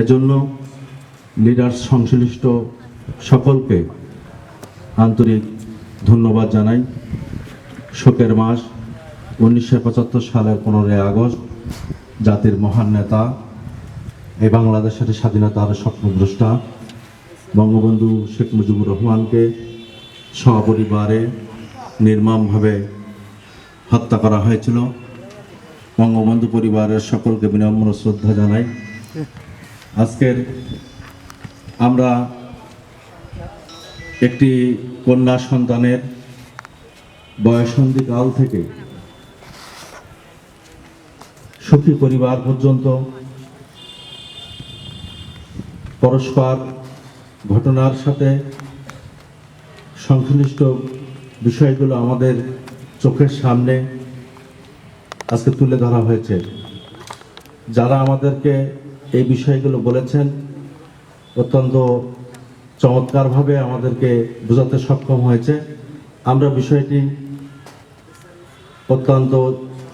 এজন্য লিডার্স সংশ্লিষ্ট সকলকে আন্তরিক ধন্যবাদ জানাই। শোকের মাস উনিশশো পঁচাত্তর সালের পনেরোই আগস্ট, জাতির মহান নেতা, এই বাংলাদেশের স্বাধীনতার স্বপ্নদ্রষ্টা, বঙ্গবন্ধু শেখ মুজিবুর রহমানকে সপরিবারে নির্মমভাবে হত্যা করা হয়েছিল। বঙ্গবন্ধু পরিবারের সকলকে বিনম্র শ্রদ্ধা জানাই। আজকের আমরা একটি কন্যা সন্তানের বয়সন্ধিকাল থেকে সুখী পরিবার পর্যন্ত পরস্পর ঘটনার সাথে সংশ্লিষ্ট বিষয়গুলো আমাদের চোখের সামনে আজকে তুলে ধরা হয়েছে। যারা আমাদেরকে এই বিষয়গুলো বলেছেন। অত্যন্ত চমৎকারভাবে আমাদেরকে বোঝাতে সক্ষম হয়েছে। আমরা বিষয়টি অত্যন্ত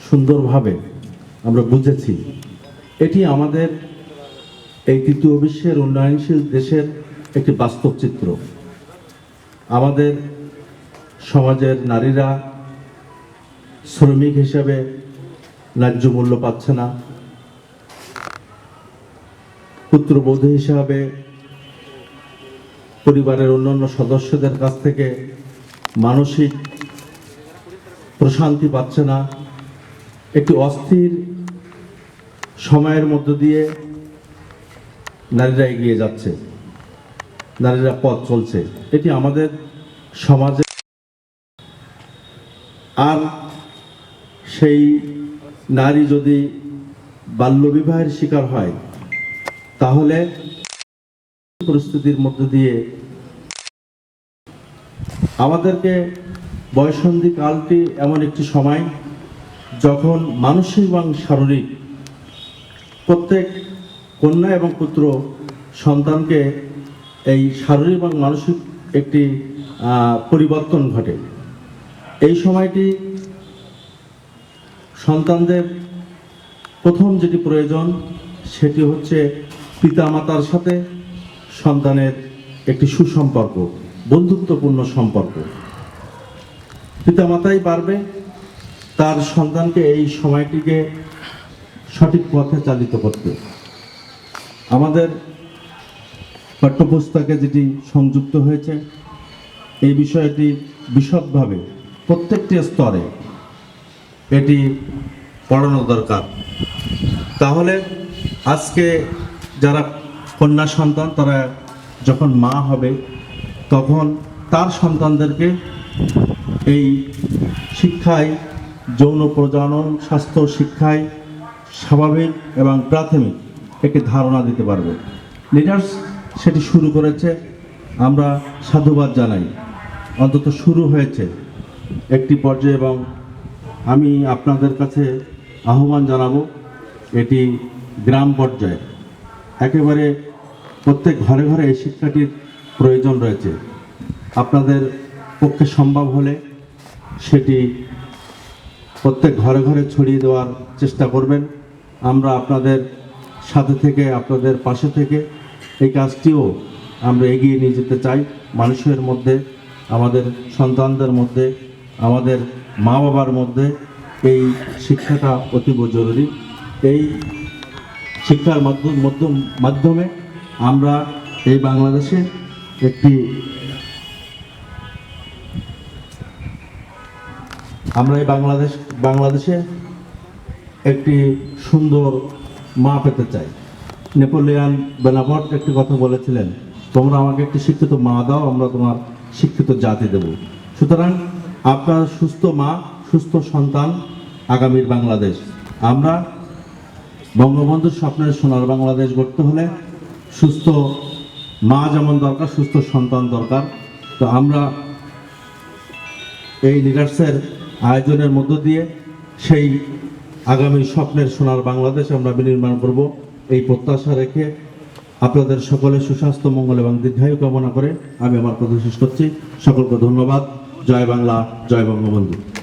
সুন্দরভাবে আমরা বুঝেছি। এটি আমাদের এই তৃতীয় বিশ্বের উন্নয়নশীল দেশের একটি বাস্তব চিত্র। আমাদের সমাজের নারীরা শ্রমিক হিসেবে ন্যায্য মূল্য পাচ্ছে না। পুত্রবধূ হিসাবে পরিবারের অন্যান্য সদস্যদের কাছ থেকে মানসিক প্রশান্তি পাচ্ছে না। একটি অস্থির সময়ের মধ্য দিয়ে নারীরা এগিয়ে যাচ্ছে। নারীরা পথ চলছে। এটি আমাদের সমাজে আর সেই নারী যদি বাল্যবিবাহের শিকার হয় তাহলে পরিস্থিতির মধ্য দিয়ে আমাদেরকে বয়সন্ধি কালটি এমন একটি সময় যখন মানসিক এবং শারীরিক প্রত্যেক কন্যা এবং পুত্র সন্তানকে এই শারীরিক এবং মানসিক একটি পরিবর্তন ঘটে। এই সময়টি সন্তানদের প্রথম যেটি প্রয়োজন সেটি হচ্ছে পিতামাতার সাথে সন্তানের একটি সুসম্পর্ক, বন্ধুত্বপূর্ণ সম্পর্ক। পিতামাতাই পারবে তার সন্তানকে এই সময়টিকে সঠিক পথে চালিত করতে। আমাদের পাঠ্যপুস্তকে যেটি সংযুক্ত হয়েছে, এই বিষয়টি বিশদভাবে প্রত্যেকটি স্তরে এটি পড়ানো দরকার। তাহলে আজকে যারা কন্যা সন্তান, তারা যখন মা হবে, তখন তার সন্তানদেরকে এই শিক্ষায়, যৌন প্রজনন, স্বাস্থ্য শিক্ষায় স্বাভাবিক এবং প্রাথমিক একটি ধারণা দিতে পারবে। লিডার্স সেটি শুরু করেছে, আমরা সাধুবাদ জানাই। অন্তত শুরু হয়েছে একটি পর্যায়ে এবং আমি আপনাদের কাছে আহ্বান জানাব, এটি গ্রাম পর্যায়ে। একেবারে প্রত্যেক ঘরে ঘরে এই শিক্ষাটির প্রয়োজন রয়েছে। আপনাদের পক্ষে সম্ভব হলে সেটি প্রত্যেক ঘরে ঘরে ছড়িয়ে দেওয়ার চেষ্টা করবেন। আমরা আপনাদের সাথে থেকে, আপনাদের পাশে থেকে এই কাজটিও আমরা এগিয়ে নিয়ে যেতে চাই। মানুষের মধ্যে, আমাদের সন্তানদের মধ্যে, আমাদের মা বাবার মধ্যে এই শিক্ষাটা অতীব জরুরি। এই শিক্ষার মাধ্যম মাধ্যম আমরা এই বাংলাদেশে একটি আমরা এই বাংলাদেশ, বাংলাদেশে একটি সুন্দর মা পেতে চাই। নেপোলিয়ান বেনাপট একটি কথা বলেছিলেন, তোমরা আমাকে একটি শিক্ষিত মা দাও, আমরা তোমার শিক্ষিত জাতি দেব। সুতরাং আপনার সুস্থ মা, সুস্থ সন্তান আগামীর বাংলাদেশ। আমরা বঙ্গবন্ধুর স্বপ্নের সোনার বাংলাদেশ গড়তে হলে সুস্থ মা যেমন দরকার, সুস্থ সন্তান দরকার। তো আমরা এই লিডার্সের আয়োজনের মধ্য দিয়ে সেই আগামী স্বপ্নের সোনার বাংলাদেশ আমরা বিনির্মাণ করব। এই প্রত্যাশা রেখে আপনাদের সকলের সুস্বাস্থ্য, মঙ্গল এবং দীর্ঘায়ু কামনা করে আমি আমার কথা শেষ করছি। সকলকে ধন্যবাদ। জয় বাংলা, জয় বঙ্গবন্ধু।